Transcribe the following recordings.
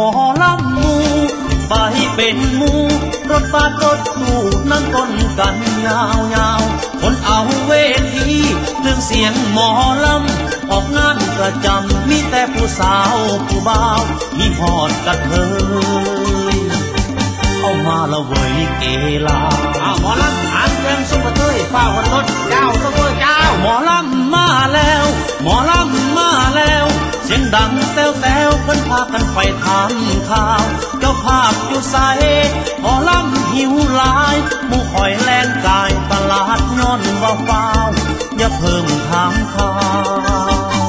อลำมูไปเป็นมูรถบัสรถตู้นั่งก้นกันยาวยาวคนเอาเวทีเครื่องเสียงหมอลำออกงานประจำมีแต่ผู้สาวผู้บ่าวมีหอดกระเทยเข้ามาละเวยเกลาอ้าวหมอลำหางเครื่องซุปเปอร์เตยฝ้าวันรถ ดังแซวแซวเพิ่นพากันไปทำข่าว เจ้าภาพอยู่ใสหมอลำหิวลายหมู่คอยแลนกายตลาดย้อนว่าฟ้าวอย่าเพิ่มถามข่าว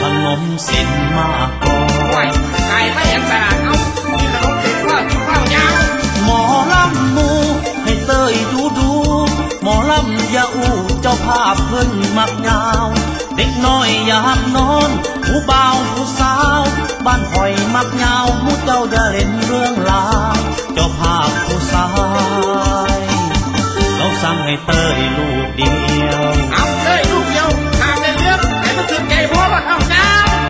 ขนมเส้นมากก่อนไก่ไม่เห็นสลากเอากินขนมเสร็จก็กินข้าวยาวหมอลำมูให้เตยดูดู หมอลำอย่าอู้เจ้าภาพเพิ่นมักยาว เด็กน้อยอยากนอนผู้บ่าวผู้สาว บ้านคอยมักยาวหมูเจ้าอย่าเล่นเรื่องลาวเจ้าภาพผู้สายเราสั่งให้เตยลูกเดียวเอาเด้